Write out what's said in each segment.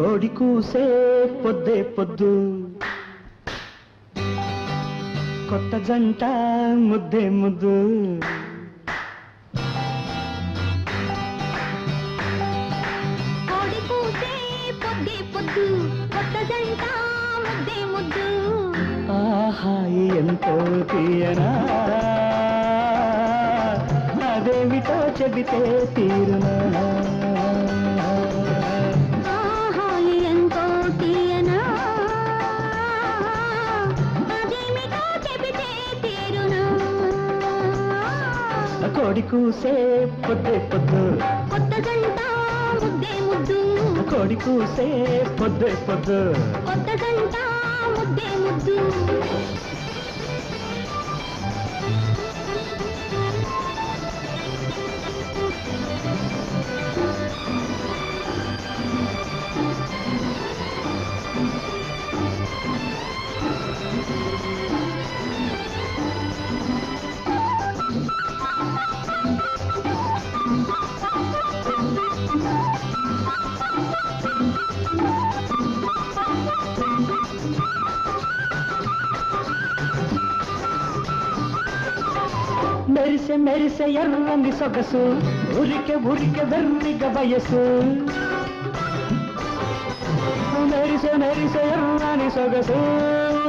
కోడి కూసే పొద్దే పొద్దు. కొత్త జంట ముద్దే ముద్దు. ఆహా ఎంతో తీయనా? అదేమిటో చెబితే తీరునా? కోడి కూసే పొద్దే పొద్దు. కొత్త జంట ముద్దే ముద్దు. కోడి కూసే పొద్దే పొద్దు. కొత్త జంట మెరిసె మెరిసె ఎర్రని సొగసు ఉరికె ఉరికె వెర్రిగ వయసు మెరిసె మెరిసె ఎర్రని సొగసు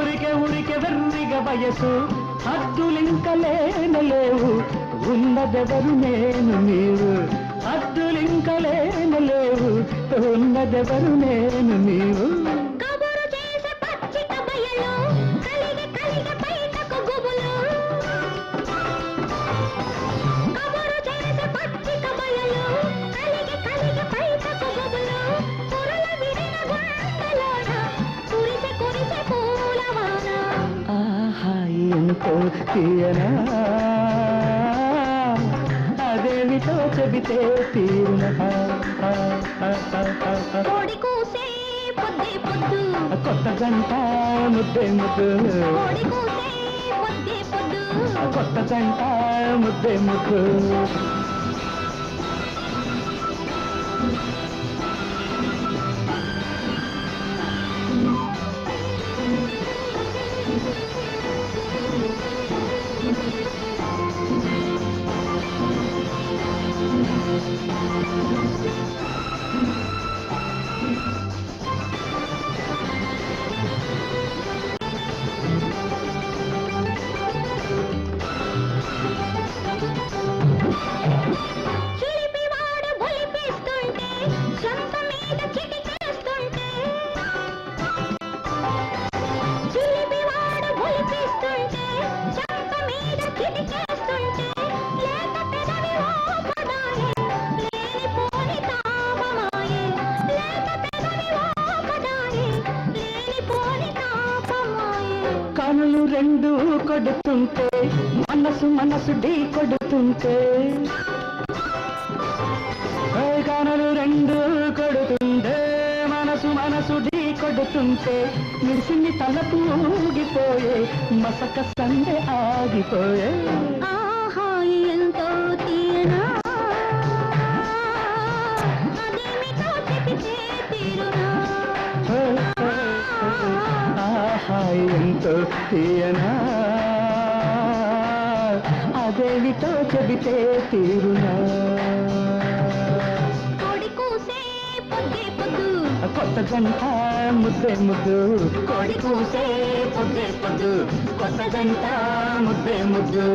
ఉరికె ఉరికె వెర్రిగ వయసు హద్దులింకలేనలేవు ఉన్నదెవరు నేను నీవు హద్దులింక లేనలేవు ఉన్నదెవరు నేను నీవు. తీయనా? అదేమిటో చెబితే తీరున కోడి కూసే పొద్దే పొద్దు. కొత్త గంట ముద్దే ముద్దు. కోడి కూసే పొద్దే పొద్దు. కొత్త గంట ముద్దే ముద్దు. రెండు కొడుతుంటే మనసు మనసు ఢీ కొడుతుంటే. కనులు రెండు కొడుతుంటే మనసు మనసు ఢీ కొడుతుంటే. నిడిసింది తలపు ఊగిపోయే మసక సండే ఆగిపోయే. ఆహా ఎంతో తీయనా అదేమిటో చెబితే తీరునా? కొత్త గంట ముద్దే ముద్దు. కోడి కూసే పొద్దే పొద్దు. కొత్త గంట ముద్దే ముద్దు.